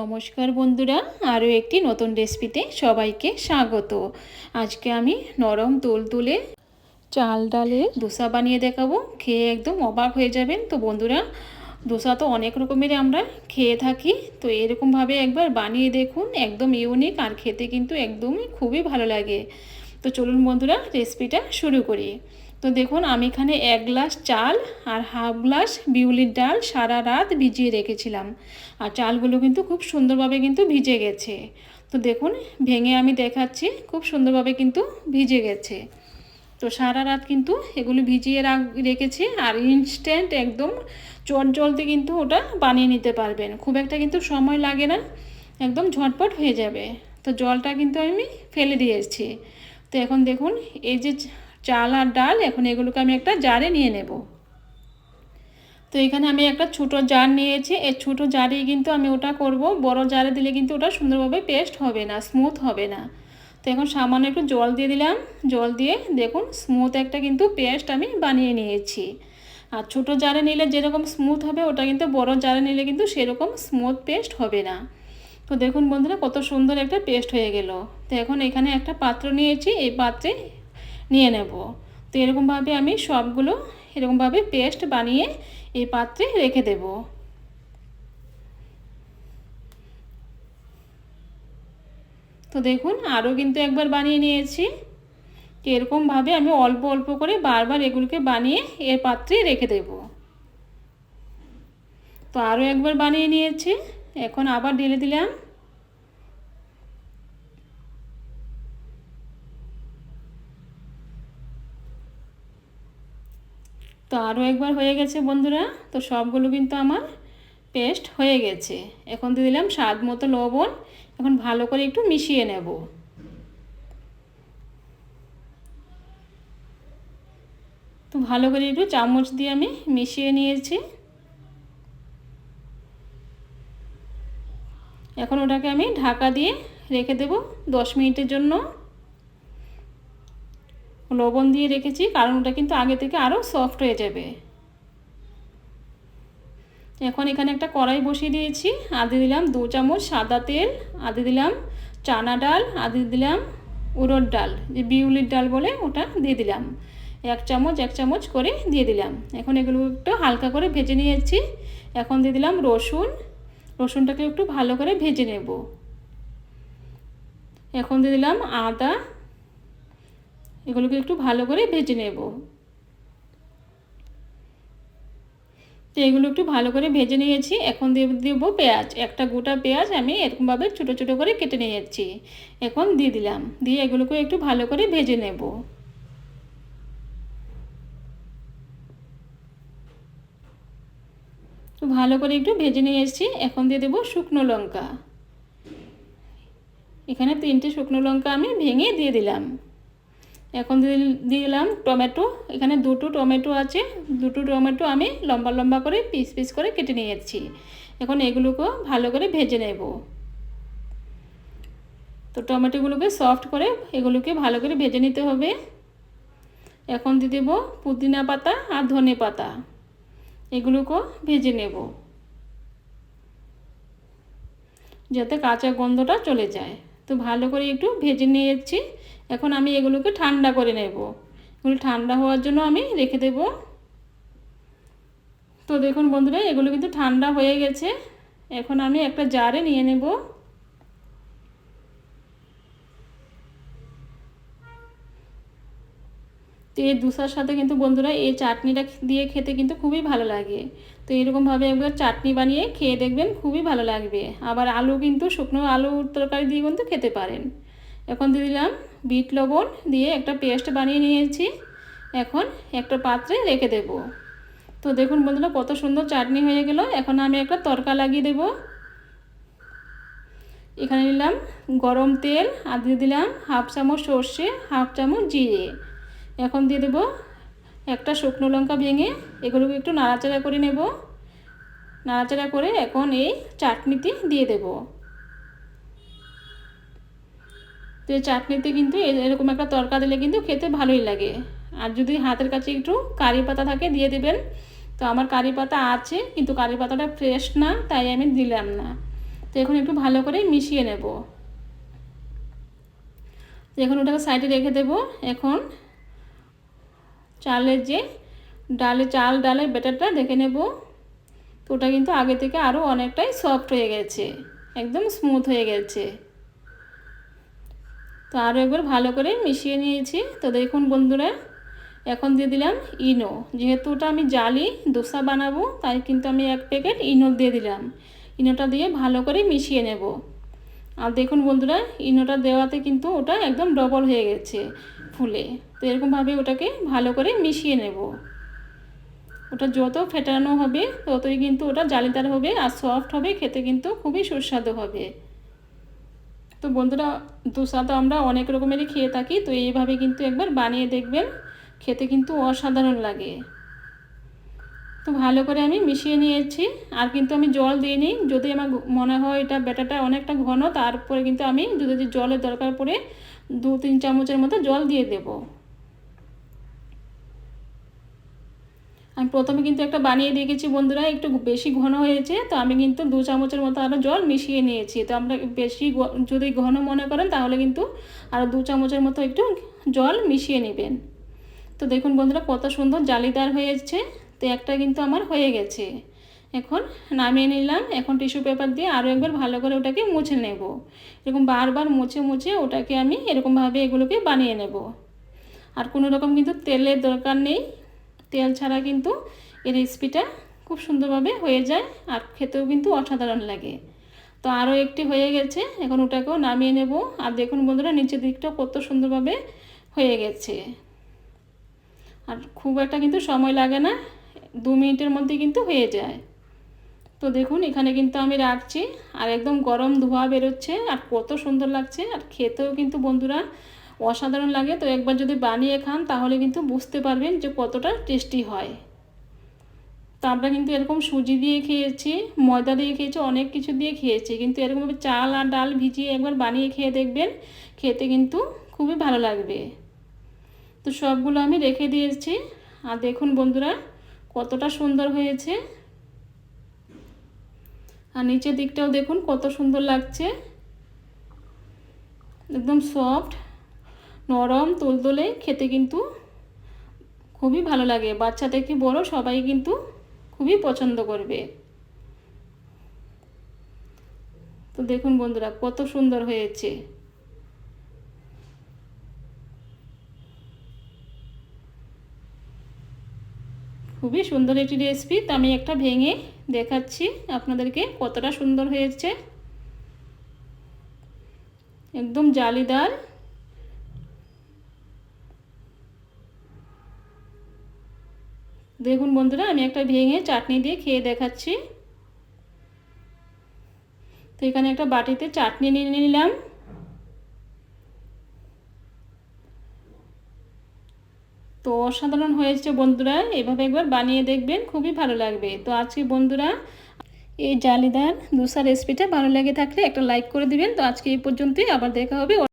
নমস্কার বন্ধুরা, আরও একটি নতুন রেসিপিতে সবাইকে স্বাগত। আজকে আমি নরম তুল তুলে চাল ডালে দোসা বানিয়ে দেখাবো। খেয়ে একদম অবাক হয়ে যাবেন। তো বন্ধুরা, দোসা তো অনেক রকমের আমরা খেয়ে থাকি। তো এরকমভাবে একবার বানিয়ে দেখুন, একদম ইউনিক আর খেতে কিন্তু একদমই খুবই ভালো লাগে। তো চলুন বন্ধুরা, রেসিপিটা শুরু করি। তো দেখুন, আমি এখানে এক গ্লাস চাল আর হাফ গ্লাস বিউলির ডাল সারা রাত ভিজিয়ে রেখেছিলাম। আর চালগুলো কিন্তু খুব সুন্দরভাবে কিন্তু ভিজে গেছে। তো দেখুন, ভেঙে আমি দেখাচ্ছি, খুব সুন্দরভাবে কিন্তু ভিজে গেছে। তো সারা রাত কিন্তু এগুলো ভিজিয়ে রেখেছি আর ইনস্ট্যান্ট একদম চট জলতে কিন্তু ওটা বানিয়ে নিতে পারবেন। খুব একটা কিন্তু সময় লাগে না, একদম ঝটপট হয়ে যাবে। তো জলটা কিন্তু আমি ফেলে দিয়েছি। তো এখন দেখুন, এই যে চাল আর ডাল, এখন এগুলোকে আমি একটা জারে নিয়ে নেব। তো এখানে আমি একটা ছোটো জার নিয়েছি, এই ছোটো জারেই কিন্তু আমি ওটা করব। বড় জারে দিলে কিন্তু ওটা সুন্দরভাবে পেস্ট হবে না স্মুথ হবে না। তো এখন সামান্য একটু জল দিয়ে দিলাম। জল দিয়ে দেখুন স্মুথ একটা কিন্তু পেস্ট আমি বানিয়ে নিয়েছি। আর ছোটো জারে নিলে যেরকম স্মুথ হবে, ওটা কিন্তু বড় জারে নিলে কিন্তু সেরকম স্মুথ পেস্ট হবে না। তো দেখুন বন্ধুরা, কত সুন্দর একটা পেস্ট হয়ে গেল। তো এখন এখানে একটা পাত্র নিয়েছি, এই পাত্রে নিয়ে নেব। তো এরকমভাবে আমি সবগুলো এরকমভাবে পেস্ট বানিয়ে এই পাত্রে রেখে দেব। তো দেখুন, আরও কিন্তু একবার বানিয়ে নিয়েছি। তো এরকমভাবে আমি অল্প অল্প করে বারবার এগুলোকে বানিয়ে এর পাত্রে রেখে দেব। তো আরও একবার বানিয়ে নিয়েছি। এখন আবার ঢেলে দিলাম। তো আরও একবার হয়ে গেছে বন্ধুরা, তো সবগুলো কিন্তু আমার পেস্ট হয়ে গেছে। এখন দিয়ে দিলাম স্বাদ মতো লবণ, এখন ভালো করে একটু মিশিয়ে নেব। তো ভালো করে একটু চামচ দিয়ে আমি মিশিয়ে নিয়েছি। এখন ওটাকে আমি ঢাকা দিয়ে রেখে দেব দশ মিনিটের জন্য। লবণ দিয়ে রেখেছি, কারণ ওটা কিন্তু আগে থেকে আরও সফট হয়ে যাবে। এখন এখানে একটা কড়াই বসিয়ে দিয়েছি আদি দিলাম দু চামচ সাদা তেল আদি দিলাম চানা ডাল আদি দিলাম উড়োর ডাল, যে বিউলির ডাল বলে ওটা দিয়ে দিলাম। এক চামচ এক চামচ করে দিয়ে দিলাম। এখন এগুলো একটু হালকা করে ভেজে নিয়েছি। এখন দিয়ে দিলাম রসুন, রসুনটাকে একটু ভালো করে ভেজে নেব। এখন দিয়ে দিলাম আদা এগুলোকে একটু ভালো করে ভেজে নেব। তো এগুলো একটু ভালো করে ভেজে নিয়েছি। এখন দিয়ে দেবো পেঁয়াজ। একটা গোটা পেঁয়াজ আমি এরকমভাবে ছোটো ছোটো করে কেটে নিয়েছি। এখন দিয়ে দিলাম। দিয়ে এগুলোকে একটু ভালো করে ভেজে নেব। তো ভালো করে একটু ভেজে নিয়ে এসেছি এখন দিয়ে দেবো শুকনো লঙ্কা। এখানে তিনটে শুকনো লঙ্কা আমি ভেঙে দিয়ে দিলাম। এখন দিয়ে দিলাম টমেটো। এখানে দুটো টমেটো আছে। দুটো টমেটো আমি লম্বা লম্বা করে পিস পিস করে কেটে নিয়েছি। এখন এগুলোকেও ভালো করে ভেজে নেব। তো টমেটোগুলোকে সফট করে এগুলোকে ভালো করে ভেজে নিতে হবে। এখন দিয়ে দেবো পুদিনা পাতা আর ধনে পাতা। এগুলোকেও ভেজে নেব। যাতে কাঁচা গন্ধটা চলে যায়। তো ভালো করে একটু ভেজে নিয়েছি। এখন আমি এগুলোকে ঠান্ডা করে নেব। এগুলো ঠান্ডা হওয়ার জন্য আমি রেখে দেব। তো দেখুন বন্ধুরা, এগুলো কিন্তু ঠান্ডা হয়ে গেছে। এখন আমি একটা জারে নিয়ে নেব। তো এই দুসার সাথে কিন্তু বন্ধুরা, এই চাটনিটা দিয়ে খেতে কিন্তু খুবই ভালো লাগে। তো এরকমভাবে একবার চাটনি বানিয়ে খেয়ে দেখবেন খুবই ভালো লাগবে। আবার আলু কিন্তু শুকনো আলু তরকারি দিয়ে কিন্তু খেতে পারেন। এখন দিয়ে দিলাম বিট লবণ দিয়ে একটা পেস্ট বানিয়ে নিয়েছি। এখন একটা পাত্রে রেখে দেব। তো দেখুন বন্ধুরা কত সুন্দর চাটনি হয়ে গেল। এখন আমি একটা তরকা লাগিয়ে দেব। এখানে নিলাম গরম তেল আর দিয়ে দিলাম হাফ চামচ সর্ষে, হাফ চামচ জিরে। এখন দিয়ে দেব একটা শুকনো লঙ্কা ভেঙে এগুলোকে একটু নাড়াচাড়া করে নেব। নাড়াচাড়া করে এখন এই চাটনিতে দিয়ে দেবো। তো চাটনিতে কিন্তু এরকম একটা তরকা দিলে কিন্তু খেতে ভালোই লাগে। আর যদি হাতের কাছে একটু কারি পাতা থাকে দিয়ে দেবেন। তো আমার কারি পাতা আছে, কিন্তু কারি পাতাটা ফ্রেশ না, তাই আমি দিলাম না। তো এখন একটু ভালো করে মিশিয়ে নেব। এখন ওটাকে সাইডে রেখে দেব। এখন চালের যে ডালে চাল ডালের ব্যাটারটা দেখে নেব। তো ওটা কিন্তু আগে থেকে আরও অনেকটাই সফট হয়ে গেছে, একদম স্মুথ হয়ে গেছে। তো আরও একবার ভালো করে মিশিয়ে নিয়েছি। তো দেখুন বন্ধুরা, এখন দিয়ে দিলাম ইনো। যেহেতু ওটা আমি জালি দোসা বানাবো, তাই কিন্তু আমি এক প্যাকেট ইনো দিয়ে দিলাম। ইনোটা দিয়ে ভালো করে মিশিয়ে নেব। আর দেখুন বন্ধুরা, ইনোটা দেওয়াতে কিন্তু ওটা একদম ডবল হয়ে গেছে ফুলে। তো এরকমভাবে ওটাকে ভালো করে মিশিয়ে নেব। ওটা যত ফেটানো হবে, ততই কিন্তু ওটা জালিদার হবে আর সফট হবে, খেতে কিন্তু খুবই সুস্বাদু হবে। তো বন্ধুরা দোসা তো আমরা অনেক রকমেরই খেয়ে থাকি, তো এইভাবে কিন্তু একবার বানিয়ে দেখবেন, খেতে কিন্তু অসাধারণ লাগে। তো ভালো করে আমি মিশিয়ে নিয়েছি, আর কিন্তু আমি জল দিইনি, যদি আমার মনে হয় এটা ব্যাটাটা অনেকটা ঘন, তারপরে কিন্তু আমি যদি জলের দরকার পড়ে দু তিন চামচের মতো জল দিয়ে দেব। আমি প্রথমে কিন্তু একটা বানিয়ে দেখেছি বন্ধুরা, একটু বেশি ঘন হয়েছে, তো আমি কিন্তু দু চামচের মতো আরও জল মিশিয়ে নিয়েছি। তো আমরা বেশি যদি ঘন মনে করেন তাহলে কিন্তু আরও দু চামচের মতো একটু জল মিশিয়ে নেবেন। তো দেখুন বন্ধুরা, কত সুন্দর জালিদার হয়েছে, তো একটা কিন্তু আমার হয়ে গেছে। এখন নামিয়ে নিলাম, এখন টিস্যু পেপার দিয়ে আরও একবার ভালো করে ওটাকে মুছে নেব। এরকম বারবার মুছে মুছে ওটাকে আমি এরকমভাবে এগুলোকে বানিয়ে নেব। আর কোনো রকম কিন্তু তেলের দরকার নেই তেল ছাড়া কিন্তু এই রেসিপিটা খুব সুন্দরভাবে হয়ে যায় আর খেতেও কিন্তু অসাধারণ লাগে। তো আরও একটি হয়ে গেছে, এখন ওটাকেও নামিয়ে নেব। আর দেখুন বন্ধুরা, নিচের দিকটা কত সুন্দরভাবে হয়ে গেছে। আর খুব একটা কিন্তু সময় লাগে না, দু মিনিটের মধ্যে কিন্তু হয়ে যায়। তো দেখুন, এখানে কিন্তু আমি রাখছি আর একদম গরম ধোয়া বেরোচ্ছে আর কত সুন্দর লাগছে। আর খেতেও কিন্তু বন্ধুরা অসাধারণ লাগে। তো একবার যদি বানিয়ে খান, তাহলে কিন্তু বুঝতে পারবেন যে কতটা টেস্টি হয়। তো আমরা কিন্তু এরকম সুজি দিয়ে খেয়েছি, ময়দা দিয়ে খেয়েছি, অনেক কিছু দিয়ে খেয়েছি। কিন্তু এরকমভাবে চাল আর ডাল ভিজিয়ে একবার বানিয়ে খেয়ে দেখবেন, খেতে কিন্তু খুবই ভালো লাগবে। তো সবগুলো আমি রেখে দিয়েছি। আর দেখুন বন্ধুরা, কতটা সুন্দর হয়েছে। আর নিচের দিকটাও দেখুন কত সুন্দর লাগছে। একদম সফট। নরম তুলতুলে খেতে কিন্তু খুবই ভালো লাগে। বাচ্চা থেকে বড় সবাই কিন্তু খুবই পছন্দ করবে। তো দেখুন বন্ধুরা, কত সুন্দর হয়েছে। খুবই সুন্দর একটি রেসিপি তো আমি একটা ভেঙে দেখাচ্ছি আপনাদেরকে কতটা সুন্দর হয়েছে। একদম জালিদার। দেখুন বন্ধুরা, আমি একটা ভেঙে চাটনি দিয়ে খেয়ে দেখাচ্ছি। তো এখানে একটা বাটিতে চাটনি নিয়ে নিলাম। তো অসাধারণ হয়েছে বন্ধুরা, এভাবে একবার বানিয়ে দেখবেন খুবই ভালো লাগবে। তো আজকে বন্ধুরা, এই জালিদার দোসা রেসিপিটা ভালো লেগে থাকলে একটা লাইক করে দিবেন। তো আজকে এই পর্যন্তই, আবার দেখা হবে